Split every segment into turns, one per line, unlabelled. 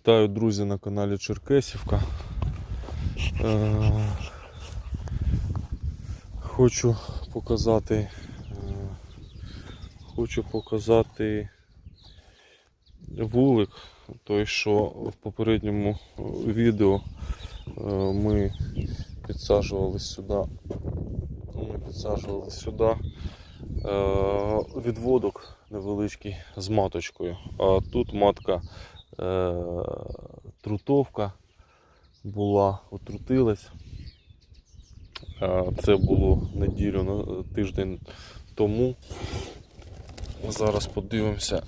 Вітаю, друзі, на каналі Черкесівка. Е, Хочу показати, е, хочу показати вулик, той, що в попередньому е, відео ми підсаджували сюди. Ми підсаджували сюди відводок невеличкий з маточкою. А тут матка е, трутовка була, отрутилась. Е, Це було неділю тиждень тому. Зараз подивимося,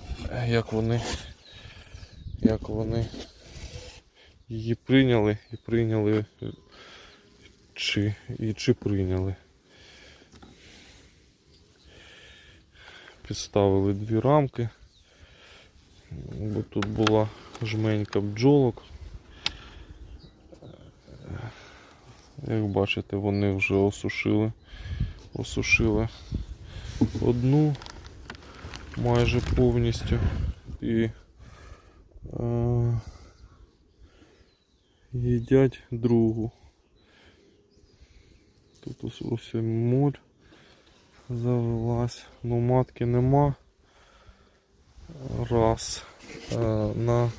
як вони, як вони її прийняли і прийняли, чи, і чи прийняли. Підставили дві рамки бо тут була жменька бджолок. Як бачите, вони вже осушили, осушили одну майже повністю і е, їдять другу. Тут ось, ось моль завелась, ну матки нема раз. Е, На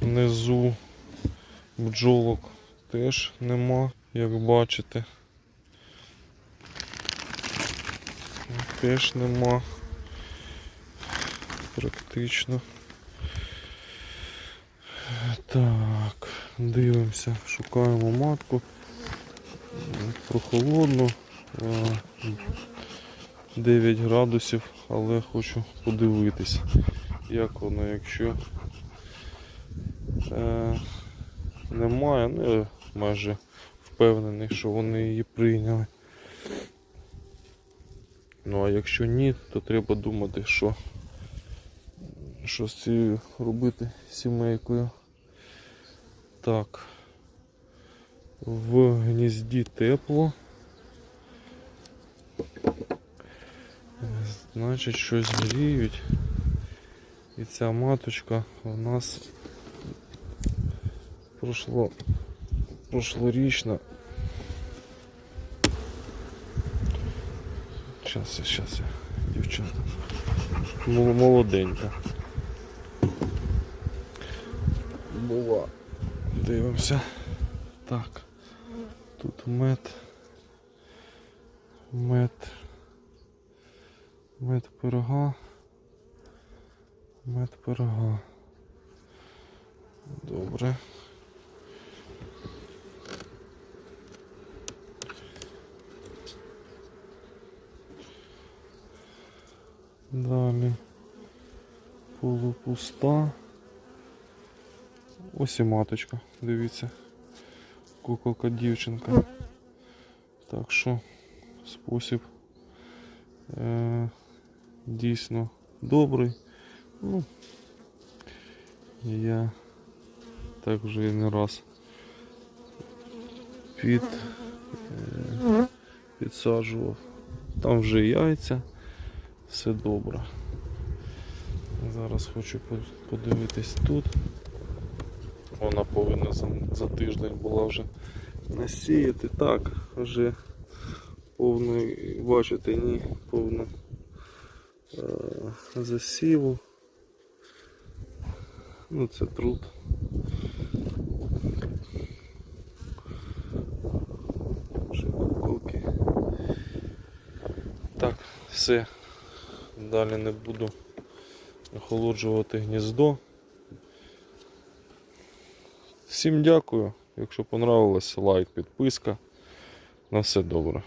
низу бджолок теж нема, як бачите. Теж нема. Практично. Так, дивимося, шукаємо матку. Прохолодно. Е, 9 градусів, але хочу подивитись, як воно, якщо е, немає, ну я майже впевнений, що вони її прийняли. Ну а якщо ні, то треба думати, що, що з цією робити сімейкою. Так, в гнізді тепло. Значить щось гріють. І ця маточка у нас прошло прошлорічна. Щас, я, щас я, дівчата. Молоденька. Була. Дивимося. Так. Тут мед. Мед. Мед пирога. Мед пирога. Добре. Далі полупуста. Ось і маточка, дивіться. Куколка дівчинка. Так що спосіб. Е дійсно добрий. Ну, я так вже і не раз під, е, підсаджував. Там вже яйця, все добре. Зараз хочу подивитись тут. Вона повинна за, за тиждень була вже насіяти. Так, вже повно, бачите, ні, повно е, засіву. Ну це труд. Вже куколки. Так, все. Далі не буду охолоджувати гніздо. Всім дякую. Якщо понравилось, лайк, підписка. На все добре.